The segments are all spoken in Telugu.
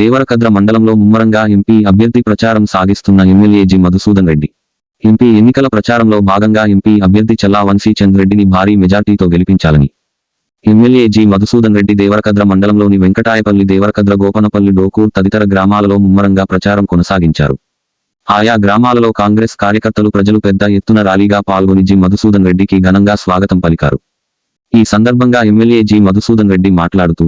దేవరకద్ర మండలంలో ముమ్మరంగా ఎంపీ అభ్యర్థి ప్రచారం సాగిస్తున్న MLA G Madhusudan Reddy. MP ఎన్నికల ప్రచారంలో భాగంగా ఎంపీ అభ్యర్థి చల్లా వంశీ చంద్ రెడ్డిని భారీ మెజార్టీతో గెలిపించాలని. ఎమ్మెల్యే జి మధుసూదన్ రెడ్డి దేవరకద్ర మండలంలోని వెంకటాయపల్లి దేవరకద్ర గోపనపల్లి డోకూర్ తదితర గ్రామాలలో ముమ్మరంగా ప్రచారం కొనసాగించారు. ఆయా గ్రామాలలో కాంగ్రెస్ కార్యకర్తలు ప్రజలు పెద్ద ఎత్తున ర్యాలీగా పాల్గొని జి మధుసూదన్ రెడ్డికి ఘనంగా స్వాగతం పలికారు. ఈ సందర్భంగా ఎమ్మెల్యే జి మధుసూదన్ రెడ్డి మాట్లాడుతూ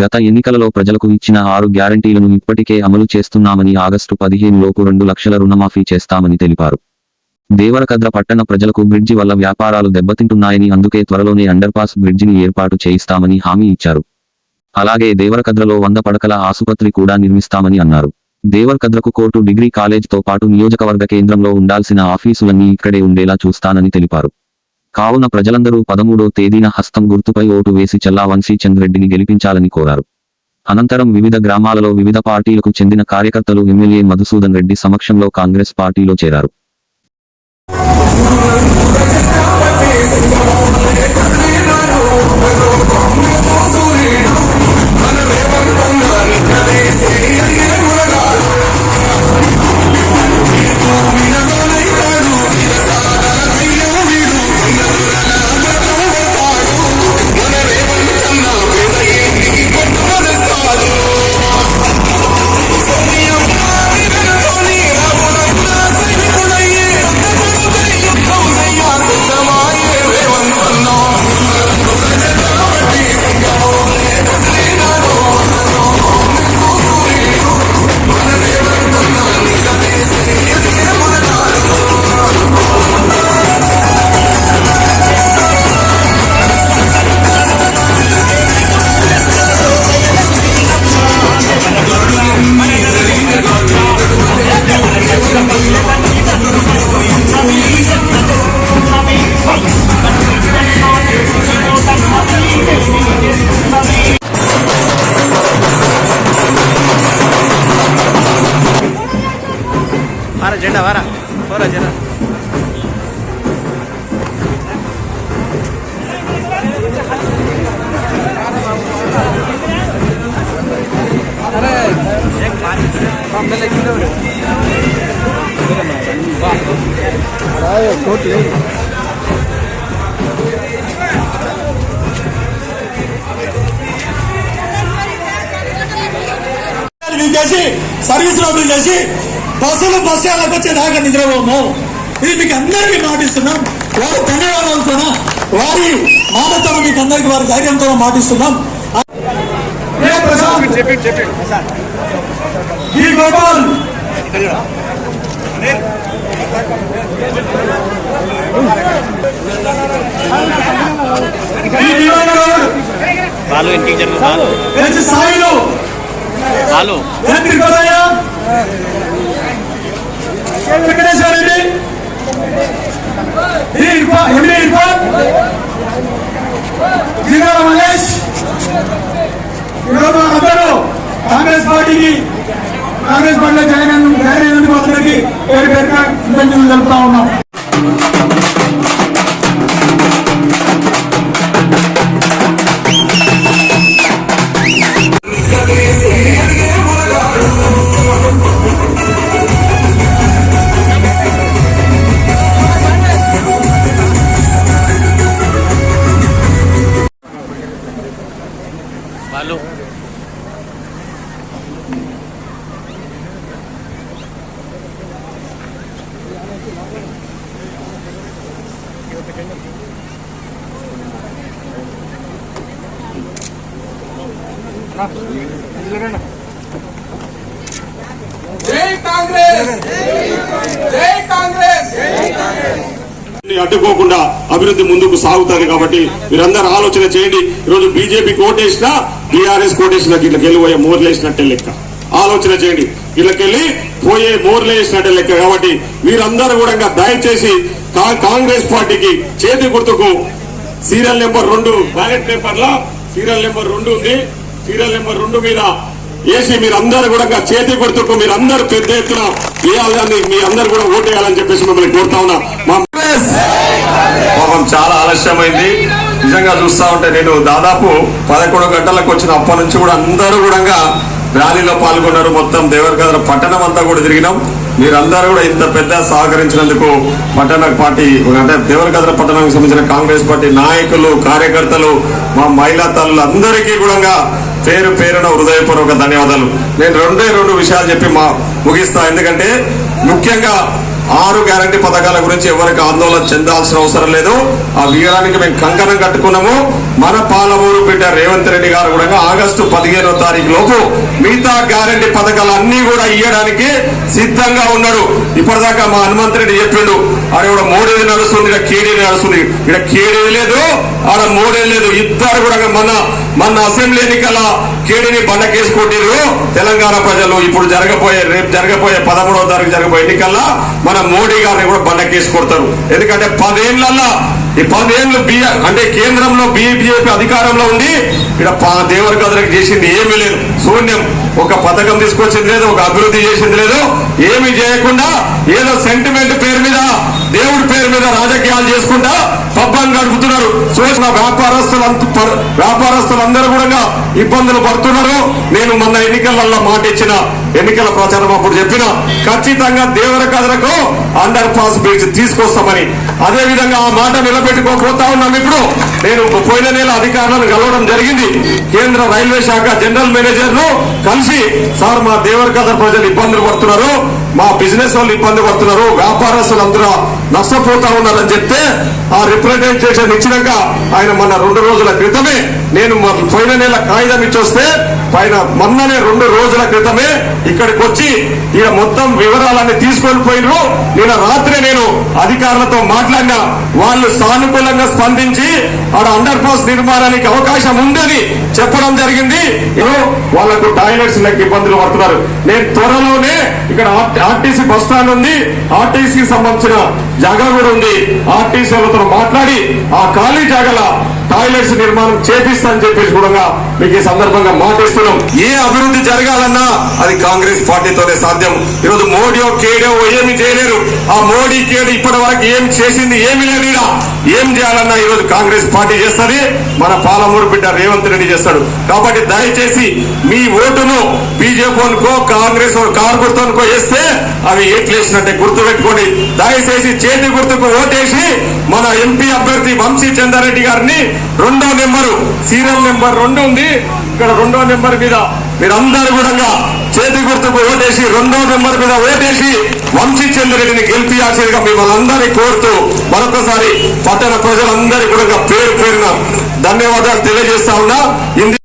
గత ఎన్నికలలో ప్రజలకు ఇచ్చిన ఆరు గ్యారంటీలను ఇప్పటికే అమలు చేస్తున్నామని ఆగస్టు పదిహేను లోపు రెండు లక్షల రుణమాఫీ చేస్తామని తెలిపారు. దేవరకద్ర పట్టణ ప్రజలకు బ్రిడ్జి వల్ల వ్యాపారాలు దెబ్బతింటున్నాయని అందుకే త్వరలోనే అండర్పాస్ బ్రిడ్జిని ఏర్పాటు చేయిస్తామని హామీ ఇచ్చారు. అలాగే దేవరకద్రలో వంద పడకల ఆసుపత్రి కూడా నిర్మిస్తామని అన్నారు. దేవరకద్రకు కోర్టు డిగ్రీ కాలేజ్తో పాటు నియోజకవర్గ కేంద్రంలో ఉండాల్సిన ఆఫీసులన్నీ ఇక్కడే ఉండేలా చూస్తానని తెలిపారు. కావున ప్రజలందరూ పదమూడో తేదీన హస్తం గుర్తుపై ఓటు వేసి చల్లావంశీ చంద్రెడ్డిని గెలిపించాలని కోరారు. అనంతరం వివిధ గ్రామాలలో వివిధ పార్టీలకు చెందిన కార్యకర్తలు ఎమ్మెల్యే మధుసూదన్ రెడ్డి సమక్షంలో కాంగ్రెస్ పార్టీలో చేరారు. మేము చేసి సర్వీస్ రోడ్లు చేసి బస్సులు బస్ స్టాండ్లకు వచ్చేదాకా నిద్రపోము ఇది మీకు అందరికీ మాటిస్తున్నాం వారి ధన్యవాదాలతో వారి మాటతో మీకు అందరికీ వారి ధైర్యంతో మాటిస్తున్నాం చెప్పి చెప్పి ఈ గోపాల్ బాలు ఇంటికి జరుగు బాలు హెచ్ సాయిలు బాలు ఎన్ త్రికోదయ్య వెంకటేశ్వర రెడ్డి ఈ ఇర్ఫాన్ ఎండి ఇర్ఫాన్ జిల్లాల మహేష్ ఈరోజు అందరూ కాంగ్రెస్ పార్టీకి కాంగ్రెస్ పార్టీలో పేరుగా కృతజ్ఞతలు తెలుపుతా ఉన్నాం. జై కాంగ్రెస్! జై కాంగ్రెస్! అడ్డుకోకుండా అభివృద్ధి ముందుకు సాగుతుంది కాబట్టి మీరందరూ ఆలోచన చేయండి. ఈరోజు బీజేపీ కోటేసినా బీఆర్ఎస్ కోటేసినా ఇట్లకెళ్ళి పోయే మోర్లేసినట్టే లెక్క. ఆలోచన చేయండి. గిట్లకెళ్ళి పోయే మోర్లేసినట్టే లెక్క కాబట్టి మీరందరూ కూడా దయచేసి కాంగ్రెస్ పార్టీకి చేతి గుర్తుకు సీరియల్ నెంబర్ రెండు బ్యాలెట్ పేపర్లో సీరియల్ నెంబర్ రెండు ఉంది. సీరియల్ నెంబర్ రెండు మీద వేసి మీరందరూ కూడా చేతి గుర్తుకు మీరందరూ పెద్ద ఎత్తున వేయాలని మీ అందరూ కూడా ఓటేయాలని చెప్పేసి మిమ్మల్ని కోరుతా ఉన్నా. పాపం చాలా ఆలస్యమైంది. నిజంగా చూస్తా ఉంటే నేను దాదాపు పదకొండు గంటలకు వచ్చిన అప్పటి నుంచి కూడా అందరూ కూడా ర్యాలీలో పాల్గొన్నారు. మొత్తం దేవరకద్ర పట్టణం అంతా కూడా తిరిగినాం. మీరందరూ కూడా ఇంత పెద్ద సహకరించినందుకు పట్టణ పార్టీ అంటే దేవరకద్ర పట్టణానికి సంబంధించిన కాంగ్రెస్ పార్టీ నాయకులు కార్యకర్తలు మా మహిళా తల్లులు అందరికీ కూడా పేరు పేరున హృదయపూర్వక ధన్యవాదాలు. నేను రెండే రెండు విషయాలు చెప్పి మా ముగిస్తా. ఎందుకంటే ముఖ్యంగా ఆరు గ్యారంటీ పథకాల గురించి ఎవరికి ఆందోళన చెందాల్సిన అవసరం లేదు. ఆ వీరానికి మేము కంకణం కట్టుకున్నాము. మన పాలమూరు బిడ్డ రేవంత్ రెడ్డి గారు కూడా ఆగస్టు పదిహేనో తారీఖు లోపు మిగతా గ్యారంటీ పథకాలు అన్ని కూడా ఇవ్వడానికి సిద్ధంగా ఉన్నాడు. ఇప్పటిదాకా మా హనుమంత్ రెడ్డి చెప్పిండు ఆడ కూడా మూడేది నడుస్తుంది ఇక్కడ కేడేది నడుస్తుంది. ఇక్కడ కేడేది లేదు ఆడ మూడేది లేదు. ఇద్దరు కూడా మన మన అసెంబ్లీ ఎన్నికల కేడీని బండకేసి కొట్టిరు తెలంగాణ ప్రజలు ఇప్పుడు జరగబోయే రేపు జరగబోయే పదమూడవ తారీఖు జరగబోయే ఎన్నికల్లో మన మోడీ గారిని కూడా బండకేసి కొడతారు. ఎందుకంటే పదేళ్ళలో ఈ పదేళ్ళు బి అంటే కేంద్రంలో బీజేపీ అధికారంలో ఉండి ఇక్కడ పా- చేసింది ఏమీ లేదు. శూన్యం. ఒక పథకం తీసుకొచ్చింది లేదు ఒక అభివృద్ధి చేసింది లేదు. ఏమీ చేయకుండా ఏదో సెంటిమెంట్ పేరు మీద దేవుడి పేరు మీద రాజకీయాలు చేసుకుంటా పబ్బం గడుపుతున్నారు. చూసిన వ్యాపారస్తులు వ్యాపారస్తులందరూ కూడా ఇబ్బందులు పడుతున్నారు. నేను మొన్న ఎన్నికలలో మాట ఇచ్చిన ఎన్నికల ప్రచారం అప్పుడు చెప్పిన ఖచ్చితంగా దేవర కథలకు అండర్ పాస్ బ్రిడ్జ్ తీసుకొస్తామని. అదే విధంగా ఆ మాట నిలబెట్టుకోకపోతా ఉన్నాం ఇప్పుడు. నేను పోయిన నెల అధికారులను కలవడం జరిగింది. కేంద్ర రైల్వే శాఖ జనరల్ మేనేజర్ను కలిసి సార్ మా దేవర కథ ప్రజలు ఇబ్బందులు పడుతున్నారు. మా బిజినెస్ వాళ్ళు ఇబ్బంది పడుతున్నారు. వ్యాపారస్తులు అందరూ నష్టపోతా ఉన్నారని చెప్తే ఆ రిప్రజెంటేషన్ ఇచ్చినాక ఆయన మన రెండు రోజుల క్రితమే నేను పోయిన నెల కాగితం ఇచ్చొస్తే పైన మొన్ననే రెండు రోజుల క్రితమే ఇక్కడికి వచ్చి ఇక మొత్తం వివరాలన్నీ తీసుకొని పోయినరు నిన్న రాత్రి నేను అధికారులతో మాట్లాడినా వాళ్ళు సానుకూలంగా స్పందించి ఆడ అండర్ పాస్ నిర్మాణానికి అవకాశం ఉందని చెప్పడం జరిగింది. వాళ్ళకు టాయిలెట్స్ లెక్క ఇబ్బందులు పడుతున్నారు. నేను త్వరలోనే ఇక్కడ ఆర్టీసీ బస్ స్టాండ్ ఉంది. ఆర్టీసీకి సంబంధించిన జాగా కూడా ఉంది. ఆర్టీసీ వాళ్ళతో మాట్లాడి ఆ ఖాళీ జాగల టాయిలెట్స్ నిర్మాణం చేపిస్తా అని చెప్పేసి కూడా మీకు ఈ సందర్భంగా మాటిస్తున్నాం. ఏ అభివృద్ధి జరగాలన్నా అది కాంగ్రెస్ పార్టీతోనే సాధ్యం. ఈరోజు మోడీ కేడో ఏమి చేయలేరు. ఆ మోడీ కేడు ఇప్పటి వరకు ఏం చేసింది ఏమి లేదు ఏం చేయాలన్నా ఈరోజు కాంగ్రెస్ పార్టీ చేస్తుంది. మన పాలమూరు బిడ్డ రేవంత్ రెడ్డి చేస్తాడు. కాబట్టి దయచేసి మీ ఓటును బీజేపీ అనుకో కాంగ్రెస్ కారు వేస్తే అవి ఏట్లేసినట్టే గుర్తు పెట్టుకోండి దయచేసి చేతి గుర్తుకు ఓటేసి మన ఎంపీ అభ్యర్థి వంశీ చంద్రారెడ్డి గారిని రెండో నెంబరు సీరియల్ నెంబర్ రెండు ఉంది. ఇక్కడ రెండో నెంబర్ మీద మీరందరూ కూడా చేతి గుర్తుకు ఓటేసి రెండో నెంబర్ మీద ఓటేసి వంశీ చంద్రెడ్డిని గెలిపియాల్సిందిగా మిమ్మల్ని అందరినీ కోరుతూ మరొకసారి పట్టణ ప్రజలందరికీ కూడా పేరు పేరున ధన్యవాదాలు తెలియజేస్తా ఉన్నా. ఇంది